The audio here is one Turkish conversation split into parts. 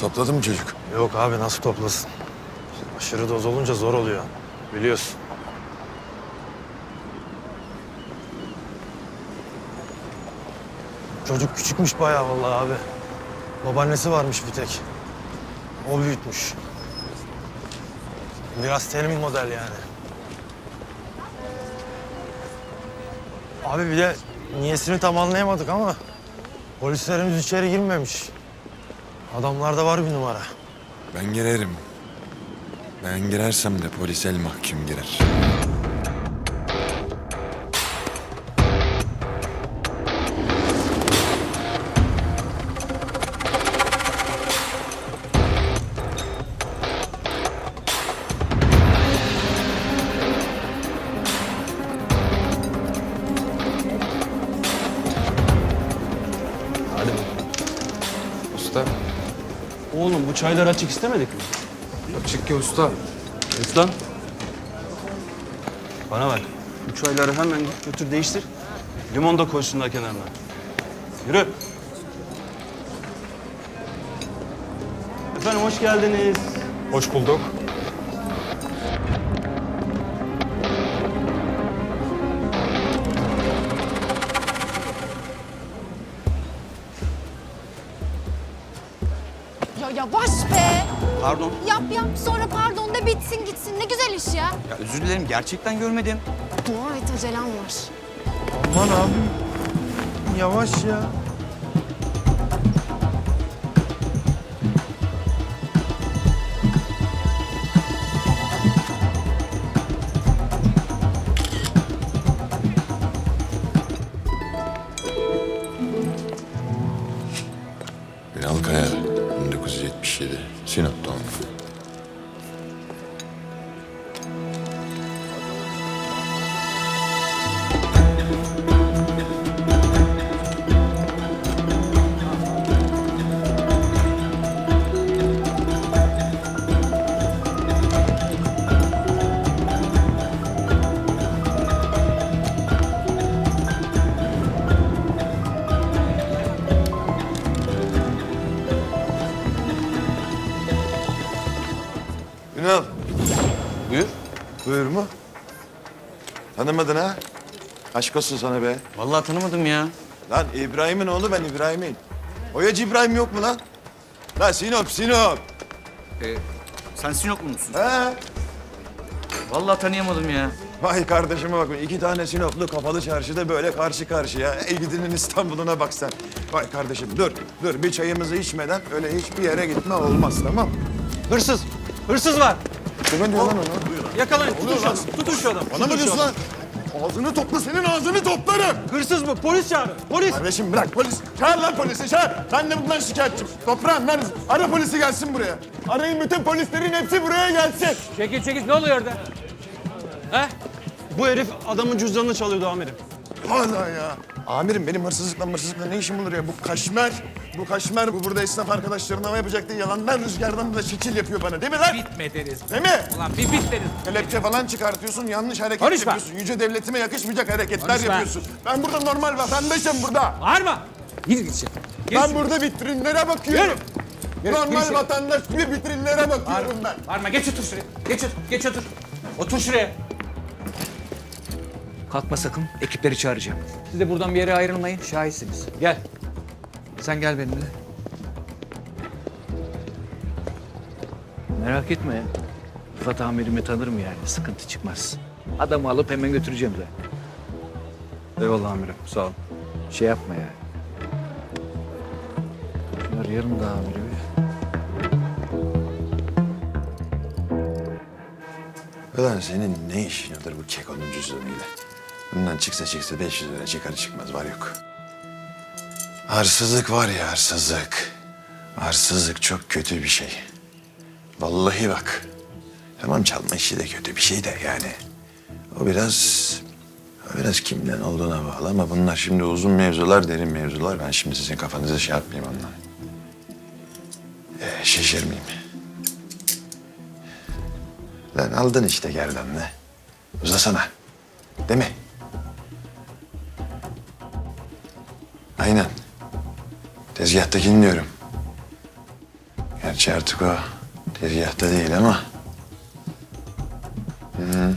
Topladı mı çocuk? Yok abi nasıl toplasın? Aşırı doz olunca zor oluyor. Biliyorsun. Çocuk küçükmüş bayağı vallahi abi. Babaannesi varmış bir tek. O büyütmüş. Biraz tenim model yani. Abi bir de niyesini tam anlayamadık ama polislerimiz içeri girmemiş. Adamlarda var bir numara. Ben girerim. Ben girersem de polis el mahkum girer. Bu çaylar açık istemedik mi? Açık ki usta. Usta. Bana bak. Bu çayları hemen götür değiştir. Limon da koysunlar kenarına. Yürü. Efendim hoş geldiniz. Hoş bulduk. Yavaş be. Pardon. Yap yap sonra pardon da bitsin gitsin. Ne güzel iş ya. Ya özür dilerim gerçekten görmedim. Dua et acelem var. Aman abi. Yavaş ya. Ünal Kaya, 1977. Sinop doğumlu. Ünal. Buyur. Buyur mu? Tanımadın ha? Aşk olsun sana be. Vallahi tanımadım ya. Lan İbrahim'in oğlu ben İbrahim'in. Oyacı İbrahim yok mu lan? Lan Sinop, Sinop. Ee, sen Sinoplu musun? He? Vallahi tanıyamadım ya. Vay kardeşime bak. iki tane Sinoplu kapalı çarşıda böyle karşı karşıya. Ey gidinin İstanbul'una bak sen. Vay kardeşim dur, dur. Bir çayımızı içmeden öyle hiçbir yere gitme olmaz tamam Hırsız. Hırsız var. Kime diyor lan onu? Yakalayın. Tutun şu adamı. Tutun şu adamı. Bana mı diyorsun lan? Ağzını topla, senin ağzını toplarım. Hırsız bu. Polis çağırın. Polis. Kardeşim bırak polis. Çağır lan polisi çağır. Ben de bundan şikayetçiyim. Toprağım neredesin? Ara polisi gelsin buraya. Arayın bütün polislerin hepsi buraya gelsin. Çekil çekil. Ne oluyor orada? He? Bu herif adamın cüzdanını çalıyordu amirim. Hala ya. Amirim benim hırsızlıkla hırsızlıkla ne işim olur ya? Bu kaşmer, bu kaşmer bu burada esnaf arkadaşlarına hava yapacaktı. Yalandan rüzgardan da şekil yapıyor bana değil mi lan? Bitmediniz. Değil mi? Ulan bir bitmediniz. Kelepçe falan çıkartıyorsun, yanlış hareket Konuşma. yapıyorsun. Yüce devletime yakışmayacak hareketler Konuşma. yapıyorsun. Ben burada normal vatandaşım burada. Bağırma. Gir git Ben burada vitrinlere bakıyorum. Yürü, Normal yürü şuraya. vatandaş gibi vitrinlere bakıyorum ben. Bağırma. Geç otur şuraya. Geç otur. Geç otur. Otur şuraya. Kalkma sakın. Ekipleri çağıracağım. Siz de buradan bir yere ayrılmayın. Şahitsiniz. Gel. Sen gel benimle. Merak etme ya. Rıfat amirimi tanırım yani. Sıkıntı çıkmaz. Adamı alıp hemen götüreceğim zaten. Eyvallah amirim. Sağ ol. Şey yapma yani. Şunu arayalım da amirimi. Ulan senin ne işin olur bu kekonun cüzdanıyla? Bundan çıksa çıksa 500 lira çıkar çıkmaz var yok. Arsızlık var ya arsızlık. Arsızlık çok kötü bir şey. Vallahi bak. Tamam çalma işi de kötü bir şey de yani. O biraz... O biraz kimden olduğuna bağlı ama bunlar şimdi uzun mevzular, derin mevzular. Ben şimdi sizin kafanıza şey yapmayayım onunla. Ee, şişirmeyeyim. Lan aldın işte gerdanını. Uzasana. Değil mi? Aynen. Tezgahtakini diyorum. Gerçi artık o tezgahta değil ama. Hı.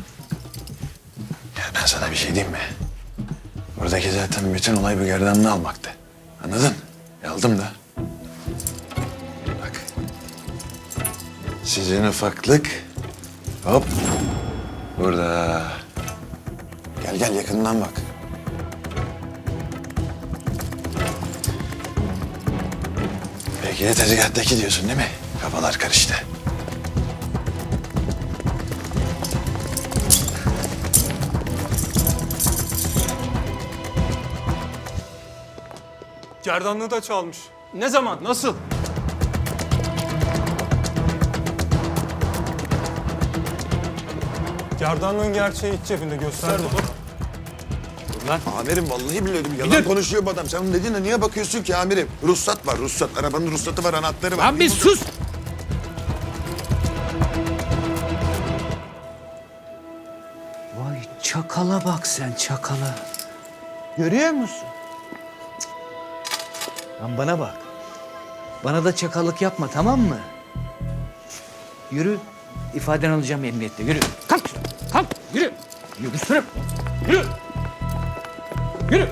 Ya ben sana bir şey diyeyim mi? Buradaki zaten bütün olay bu gerdanlığı almaktı. Anladın? Aldım da. Bak. Sizin ufaklık hop burada. Gel gel yakından bak. De tezgahtaki diyorsun değil mi? Kafalar karıştı. Gerdanlığı da çalmış. Ne zaman? Nasıl? Gerdanlığın gerçeği iç cebinde gösterdi. Amirim vallahi biliyordum. Yalan konuşuyor bu adam. Sen onun dediğine niye bakıyorsun ki amirim? Ruhsat var ruhsat. Arabanın ruhsatı var anahtarı var. Lan bir sus! Vay çakala bak sen çakala. Görüyor musun? Cık. Lan bana bak. Bana da çakallık yapma tamam mı? Yürü. İfaden alacağım emniyette. Yürü. Kalk. Kalk. Yürü. Yürüsene. Yürü. Yürü. Yürü.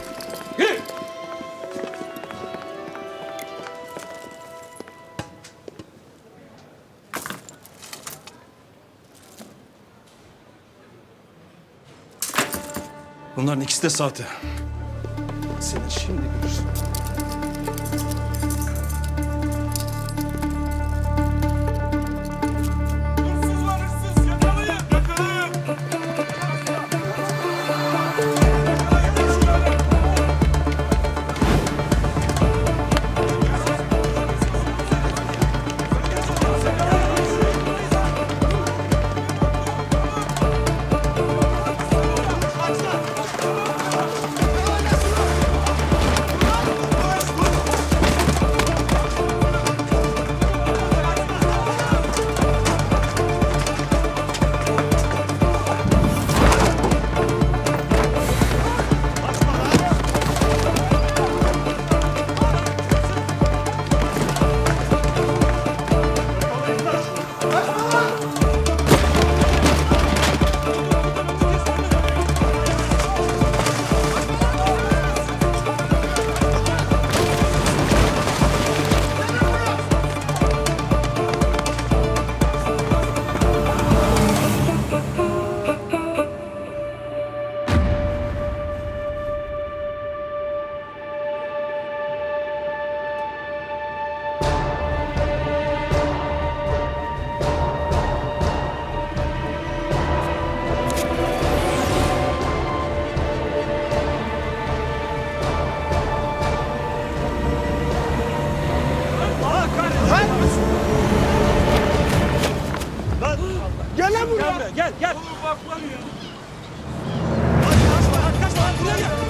Bunların ikisi de sahte. Seni şimdi görürsün. Allah kahretsin. Lan! Lan! Gel lan buraya. Gel gel. Oğlum bak lan ya. Lan kaçma lan kaçma lan buraya gel.